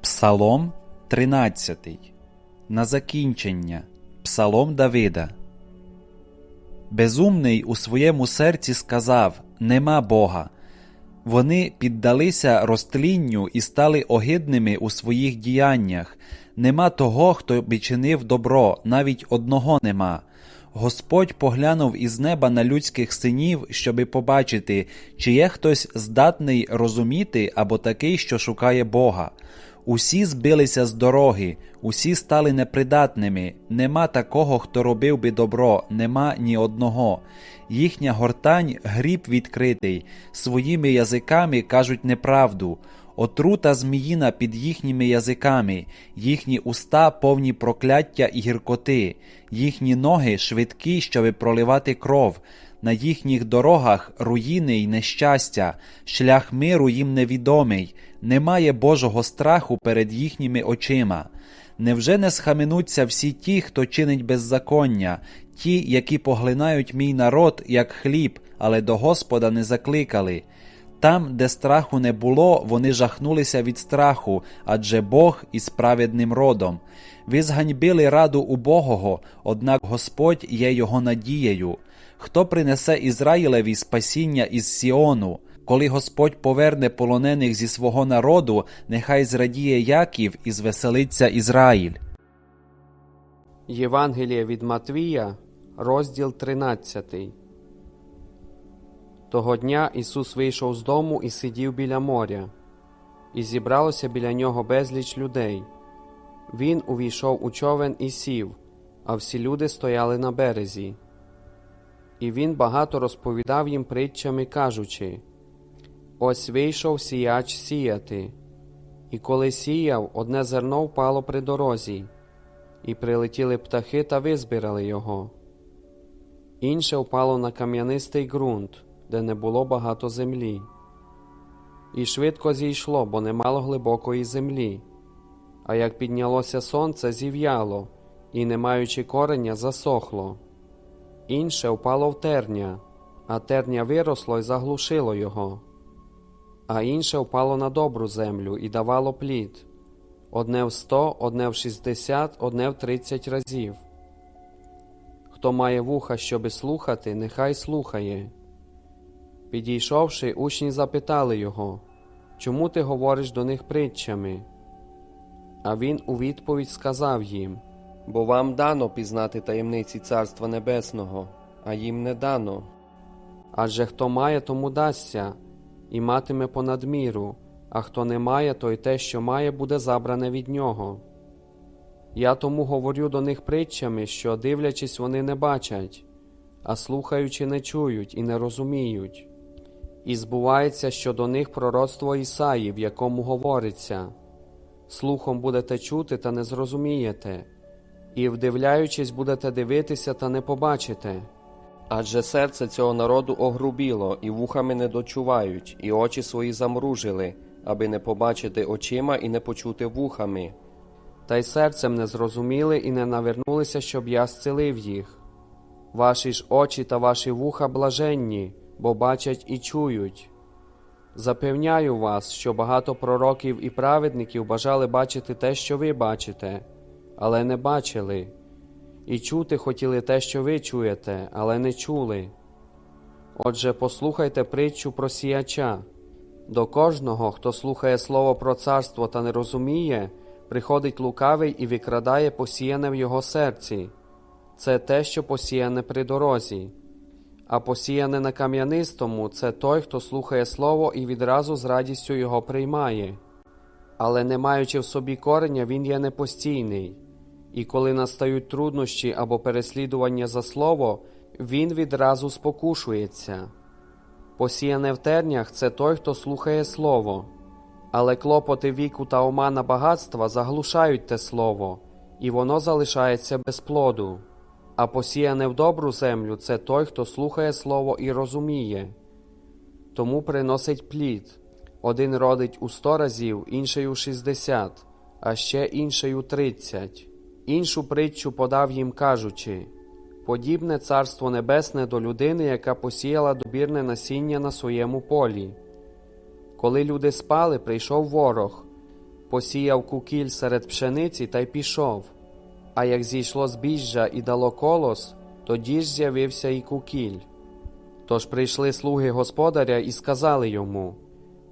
Псалом 13. На закінчення. Псалом Давида. Безумний у своєму серці сказав Нема Бога. Вони піддалися розтлінню і стали огидними у своїх діяннях. Нема того, хто би чинив добро, навіть одного нема. Господь поглянув із неба на людських синів, щоби побачити, чи є хтось здатний розуміти або такий, що шукає Бога. Усі збилися з дороги, усі стали непридатними, нема такого, хто робив би добро, нема ні одного. Їхня гортань гріб відкритий, своїми язиками кажуть неправду. Отрута зміїна під їхніми язиками, їхні уста повні прокляття і гіркоти, їхні ноги швидкі, щоби проливати кров. На їхніх дорогах руїни й нещастя, шлях миру їм невідомий, немає Божого страху перед їхніми очима. Невже не схаменуться всі ті, хто чинить беззаконня, ті, які поглинають мій народ, як хліб, але до Господа не закликали? Там, де страху не було, вони жахнулися від страху, адже Бог із праведним родом. Ви зганьбили раду убогого, однак Господь є його надією. Хто принесе Ізраїлеві спасіння із Сіону? Коли Господь поверне полонених зі свого народу, нехай зрадіє Яків і звеселиться Ізраїль. Євангеліє від Матвія, розділ 13. Того дня Ісус вийшов з дому і сидів біля моря, і зібралося біля нього безліч людей. Він увійшов у човен і сів, а всі люди стояли на березі. І він багато розповідав їм притчами, кажучи: Ось вийшов сіяч сіяти, і коли сіяв, одне зерно впало при дорозі, і прилетіли птахи та визбирали його. Інше впало на кам'янистий ґрунт, де не було багато землі. І швидко зійшло, бо не мало глибокої землі. А як піднялося сонце, зів'яло, і, не маючи кореня, засохло. Інше впало в терня, а терня виросло і заглушило його. А інше впало на добру землю і давало плід одне в сто, одне в шістдесят, одне в тридцять разів. Хто має вуха, щоби слухати, нехай слухає. Підійшовши, учні запитали його, чому ти говориш до них притчами? А він у відповідь сказав їм Бо вам дано пізнати таємниці Царства Небесного, а їм не дано. Адже хто має, тому дасться, і матиме понад міру, а хто не має, то й те, що має, буде забране від нього. Я тому говорю до них притчами, що, дивлячись, вони не бачать, а слухаючи, не чують і не розуміють. І збувається, що до них пророцтво Ісаї, в якому говориться слухом будете чути та не зрозумієте, і, вдивляючись, будете дивитися та не побачите. Адже серце цього народу огрубіло, і вухами не дочувають, і очі свої замружили, аби не побачити очима і не почути вухами. Та й серцем не зрозуміли і не навернулися, щоб я зцілив їх. Ваші ж очі та ваші вуха блаженні, бо бачать і чують. Запевняю вас, що багато пророків і праведників бажали бачити те, що ви бачите, але не бачили, і чути хотіли те, що ви чуєте, але не чули. Отже, послухайте притчу про сіяча. До кожного, хто слухає слово про царство та не розуміє, приходить лукавий і викрадає посіяне в його серці. Це те, що посіяне при дорозі. А посіяне на кам'янистому це той, хто слухає слово і відразу з радістю його приймає. Але не маючи в собі кореня, він є непостійний, і коли настають труднощі або переслідування за слово, він відразу спокушується. Посіяне в тернях це той, хто слухає слово, але клопоти віку та омана багатства заглушають те слово, і воно залишається без плоду. А посіяне в добру землю це той, хто слухає слово і розуміє, тому приносить плід. Один родить у сто разів, інший у шістдесят, а ще інший у тридцять. Іншу притчу подав їм, кажучи подібне царство небесне до людини, яка посіяла добірне насіння на своєму полі. Коли люди спали, прийшов ворог, посіяв кукіль серед пшениці та й пішов. А як зійшло збіжжя і дало колос, тоді ж з'явився і кукіль. Тож прийшли слуги господаря і сказали йому: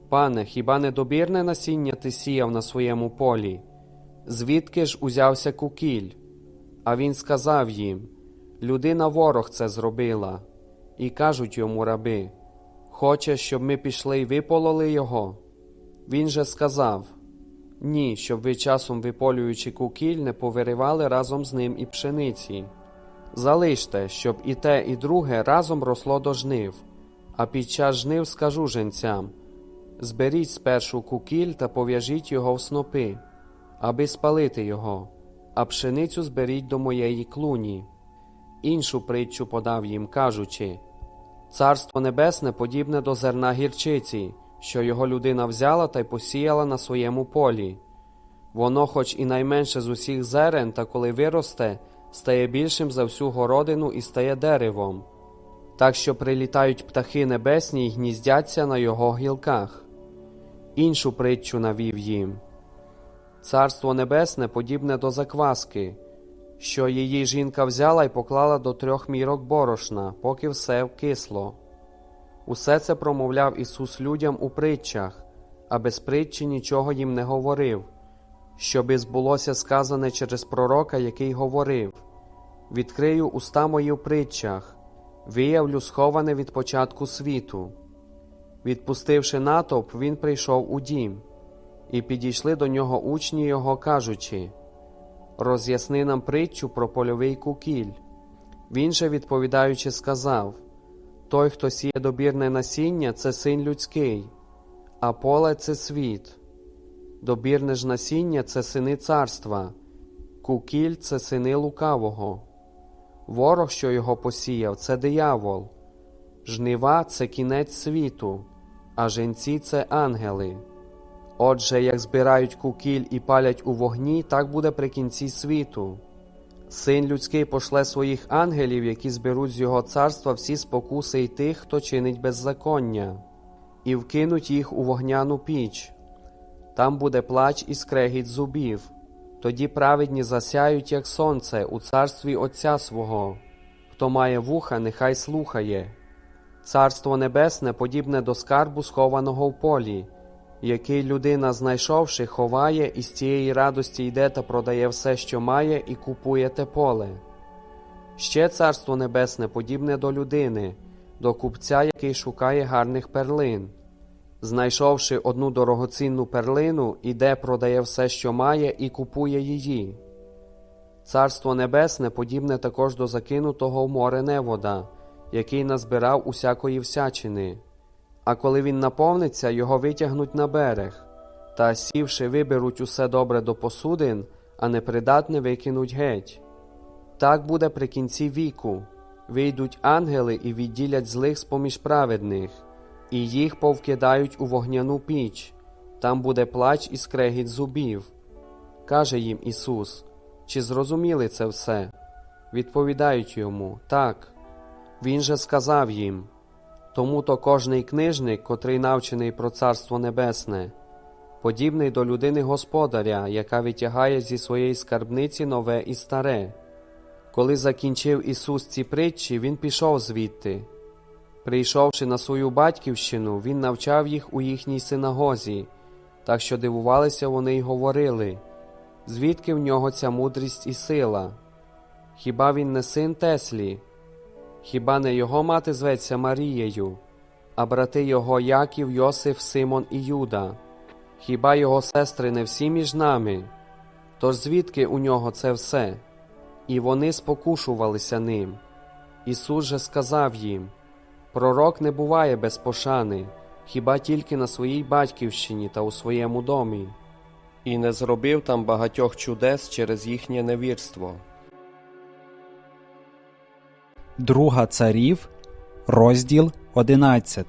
Пане, хіба не добірне насіння ти сіяв на своєму полі? Звідки ж узявся кукіль? А він сказав їм: Людина ворог це зробила. І кажуть йому раби: Хочеш, щоб ми пішли й випололи його? Він же сказав: Ні, щоб ви часом виполюючи кукіль, не повиривали разом з ним і пшениці. Залиште, щоб і те, і друге разом росло до жнив. А під час жнив скажу женцям: зберіть спершу кукіль та пов'яжіть його в снопи, аби спалити його, а пшеницю зберіть до моєї клуні. Іншу притчу подав їм, кажучи: Царство Небесне подібне до зерна гірчиці, що його людина взяла та й посіяла на своєму полі. Воно, хоч і найменше з усіх зерен, та коли виросте, стає більшим за всю городину і стає деревом, так що прилітають птахи небесні й гніздяться на його гілках. Іншу притчу навів їм. Царство Небесне подібне до закваски, що її жінка взяла й поклала до трьох мірок борошна, поки все вкисло. Усе це промовляв Ісус людям у притчах, а без притчі нічого їм не говорив, щоби збулося сказане через пророка, який говорив: Відкрию уста мої в притчах, виявлю сховане від початку світу. Відпустивши натовп, він прийшов у дім, і підійшли до нього учні його, кажучи: Роз'ясни нам притчу про польовий кукіль. Він же, відповідаючи, сказав: Той, хто сіє добірне насіння, це син людський, а поле це світ. Добірне ж насіння це сини царства, кукіль це сини лукавого. Ворог, що його посіяв, це диявол, жнива це кінець світу, а женці це ангели. Отже, як збирають кукіль і палять у вогні, так буде при кінці світу. Син людський пошле своїх ангелів, які зберуть з його царства всі спокуси й тих, хто чинить беззаконня, і вкинуть їх у вогняну піч. Там буде плач і скрегіт зубів. Тоді праведні засяють, як сонце, у царстві Отця свого. Хто має вуха, нехай слухає. Царство Небесне подібне до скарбу, схованого в полі, який людина, знайшовши, ховає і з цієї радості йде та продає все, що має, і купує те поле. Ще царство небесне подібне до людини, до купця, який шукає гарних перлин. Знайшовши одну дорогоцінну перлину, іде, продає все, що має, і купує її. Царство Небесне подібне також до закинутого в море невода, який назбирав усякої всячини. А коли він наповниться, його витягнуть на берег, та сівши, виберуть усе добре до посудин, а непридатне викинуть геть. Так буде при кінці віку. Вийдуть ангели і відділять злих з поміж праведних, і їх повкидають у вогняну піч, там буде плач і скрегіт зубів. Каже їм Ісус: Чи зрозуміли це все? Відповідають йому так. Він же сказав їм тому то кожний книжник, котрий навчений про Царство Небесне, подібний до людини господаря, яка витягає зі своєї скарбниці нове і старе. Коли закінчив Ісус ці притчі, Він пішов звідти. Прийшовши на свою батьківщину, Він навчав їх у їхній синагозі, так що дивувалися вони й говорили, звідки в нього ця мудрість і сила? Хіба він не син Теслі? Хіба не його мати зветься Марією, а брати його Яків, Йосиф, Симон і Юда? Хіба його сестри не всі між нами? Тож звідки у нього це все? І вони спокушувалися ним. Ісус же сказав їм: Пророк не буває без пошани, хіба тільки на своїй батьківщині та у своєму домі, і не зробив там багатьох чудес через їхнє невірство. Друга царів, розділ 11.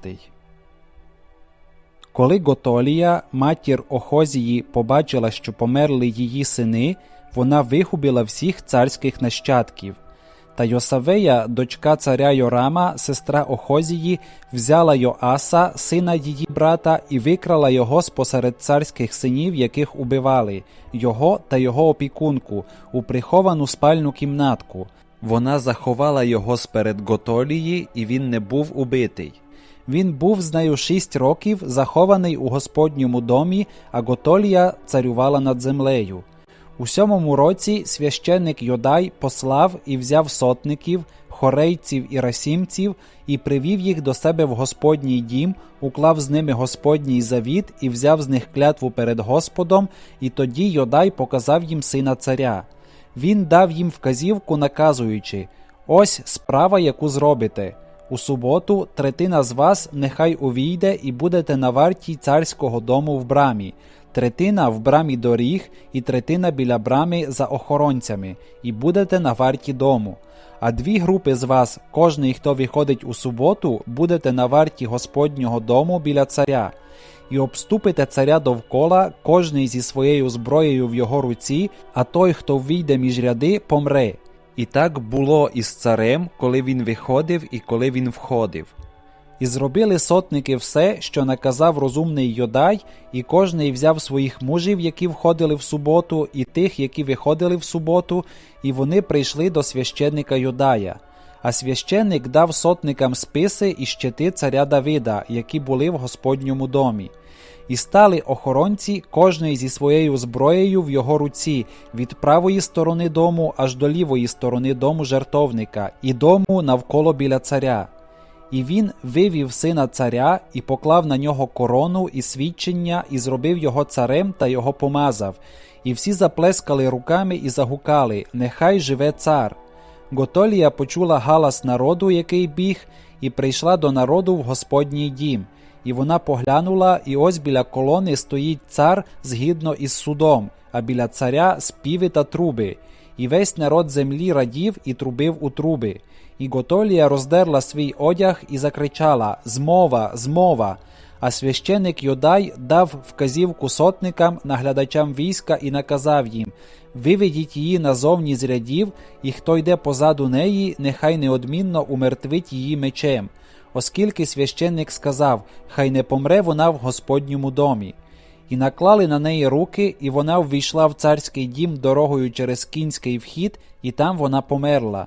Коли Готолія, матір Охозії, побачила, що померли її сини, вона вигубила всіх царських нащадків. Та Йосавея, дочка царя Йорама, сестра Охозії, взяла Йоаса, сина її брата, і викрала його спосеред царських синів, яких убивали, його та його опікунку, у приховану спальну кімнатку. Вона заховала його сперед Готолії, і він не був убитий. Він був з нею шість років, захований у Господньому домі, а Готолія царювала над землею. У сьомому році священник Йодай послав і взяв сотників, хорейців і расімців, і привів їх до себе в Господній дім, уклав з ними Господній завіт і взяв з них клятву перед Господом, і тоді Йодай показав їм сина царя. Він дав їм вказівку, наказуючи: Ось справа, яку зробите. У суботу третина з вас нехай увійде і будете на варті царського дому в брамі, третина в брамі доріг, і третина біля брами за охоронцями, і будете на варті дому. А дві групи з вас, кожний, хто виходить у суботу, будете на варті Господнього дому біля царя, і обступите царя довкола, кожний зі своєю зброєю в його руці, а той, хто ввійде між ряди, помре. І так було із царем, коли він виходив і коли він входив. І зробили сотники все, що наказав розумний Йодай, і кожний взяв своїх мужів, які входили в суботу, і тих, які виходили в суботу, і вони прийшли до священника Йодая. А священник дав сотникам списи і щити царя Давида, які були в Господньому домі. І стали охоронці, кожний зі своєю зброєю в його руці, від правої сторони дому аж до лівої сторони дому жертовника, і дому навколо біля царя. І він вивів сина царя і поклав на нього корону і свідчення, і зробив його царем та його помазав. І всі заплескали руками і загукали: Нехай живе цар. Готолія почула галас народу, який біг, і прийшла до народу в Господній дім. І вона поглянула, і ось біля колони стоїть цар згідно із судом, а біля царя співи та труби. І весь народ землі радів і трубив у труби. І Готолія роздерла свій одяг і закричала Змова, змова. А священик Йодай дав вказівку сотникам, наглядачам війська і наказав їм Виведіть її назовні з рядів, і хто йде позаду неї, нехай неодмінно умертвить її мечем, оскільки священник сказав Хай не помре вона в Господньому домі. І наклали на неї руки, і вона ввійшла в царський дім дорогою через кінський вхід, і там вона померла.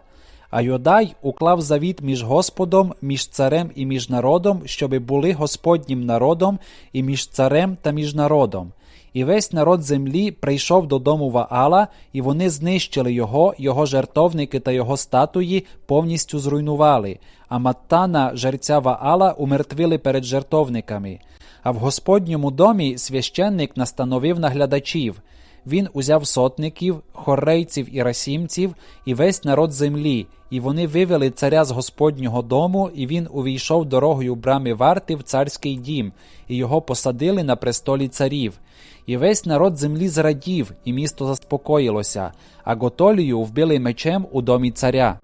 А Йодай уклав завіт між Господом, між царем і між народом, щоби були Господнім народом, і між царем та між народом. І весь народ землі прийшов додому Ваала, і вони знищили його, його жертовники та його статуї повністю зруйнували, а Маттана, жерця Ваала, умертвили перед жертовниками. А в Господньому домі священник настановив наглядачів. Він узяв сотників, хорейців і расімців, і весь народ землі, і вони вивели царя з Господнього дому, і він увійшов дорогою брами варти в царський дім, і його посадили на престолі царів. І весь народ землі зрадів, і місто заспокоїлося, а Готолію вбили мечем у домі царя.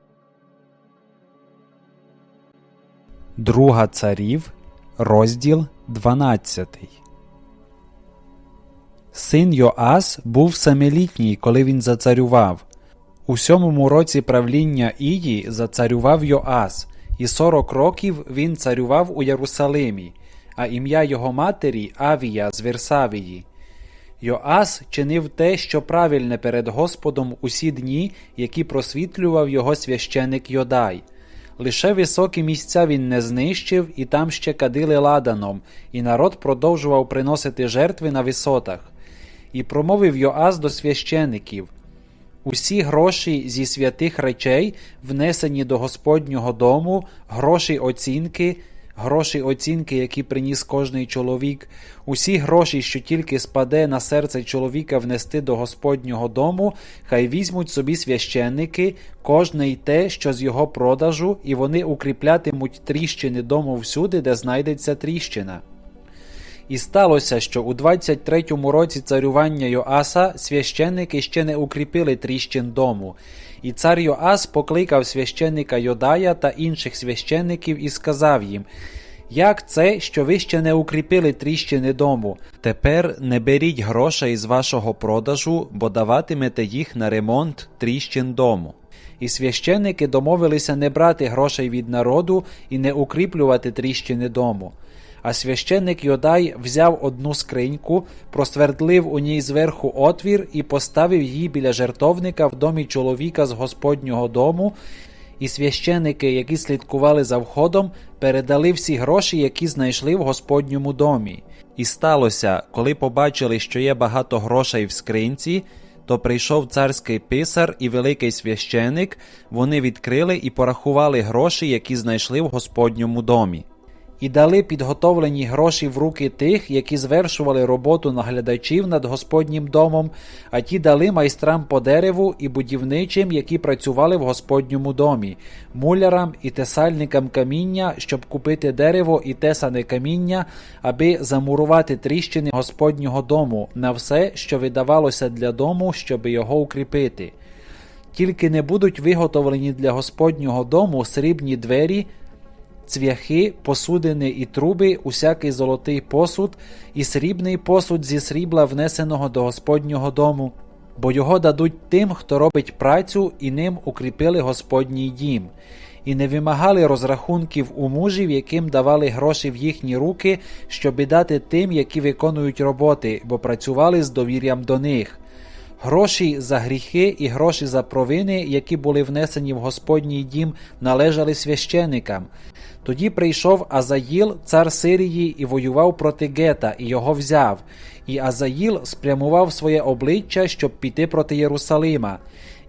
Друга царів, розділ 12 Син Йоас був семилітній, коли він зацарював. У сьомому році правління Ії зацарював Йоас, і сорок років він царював у Єрусалимі, а ім'я його матері Авія з Версавії. Йоас чинив те, що правильне перед Господом усі дні, які просвітлював його священик Йодай. Лише високі місця він не знищив, і там ще кадили ладаном, і народ продовжував приносити жертви на висотах. І промовив Йоас до священиків Усі гроші зі святих речей, внесені до Господнього дому, гроші оцінки, гроші оцінки, які приніс кожний чоловік, усі гроші, що тільки спаде на серце чоловіка внести до Господнього дому, хай візьмуть собі священники, й те, що з його продажу, і вони укріплятимуть тріщини дому всюди, де знайдеться тріщина. І сталося, що у 23-му році царювання Йоаса священники ще не укріпили тріщин дому. І цар Йоас покликав священника Йодая та інших священників і сказав їм: Як це, що ви ще не укріпили тріщини дому? Тепер не беріть грошей з вашого продажу, бо даватимете їх на ремонт тріщин дому. і священники домовилися не брати грошей від народу і не укріплювати тріщини дому. А священник Йодай взяв одну скриньку, просвердлив у ній зверху отвір і поставив її біля жертовника в домі чоловіка з Господнього дому, і священики, які слідкували за входом, передали всі гроші, які знайшли в Господньому домі. І сталося, коли побачили, що є багато грошей в скринці, то прийшов царський писар і великий священик, вони відкрили і порахували гроші, які знайшли в Господньому домі. І дали підготовлені гроші в руки тих, які звершували роботу наглядачів над Господнім домом, а ті дали майстрам по дереву і будівничим, які працювали в Господньому домі, мулярам і тесальникам каміння, щоб купити дерево і тесане каміння, аби замурувати тріщини Господнього дому на все, що видавалося для дому, щоб його укріпити. Тільки не будуть виготовлені для Господнього дому срібні двері, цвяхи, посудини і труби, усякий золотий посуд, і срібний посуд зі срібла, внесеного до Господнього дому, бо його дадуть тим, хто робить працю, і ним укріпили Господній дім, і не вимагали розрахунків у мужів, яким давали гроші в їхні руки, щоби дати тим, які виконують роботи, бо працювали з довір'ям до них. Гроші за гріхи і гроші за провини, які були внесені в Господній дім, належали священикам. Тоді прийшов Азаїл, цар Сирії, і воював проти Гета, і його взяв. І Азаїл спрямував своє обличчя, щоб піти проти Єрусалима.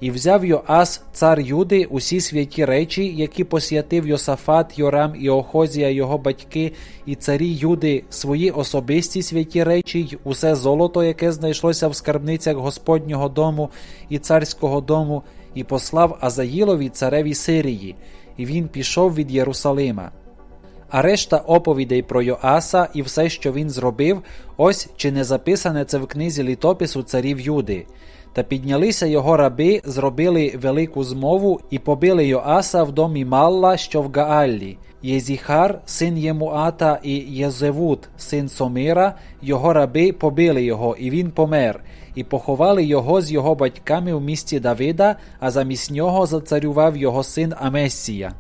І взяв Йоас, цар Юди, усі святі речі, які посвятив Йосафат, Йорам і Охозія, його батьки, і царі Юди, свої особисті святі речі, й усе золото, яке знайшлося в скарбницях Господнього дому і царського дому, і послав Азаїлові цареві Сирії, і він пішов від Єрусалима. А решта оповідей про Йоаса і все, що він зробив, ось чи не записане це в книзі літопису царів Юди. Та піднялися його раби, зробили велику змову і побили Йоаса в домі Малла, що в Гааллі. Єзіхар, син Ємуата, і Єзевут, син Сомира, його раби побили його, і він помер, і поховали його з його батьками в місті Давида, а замість нього зацарював його син Амесія.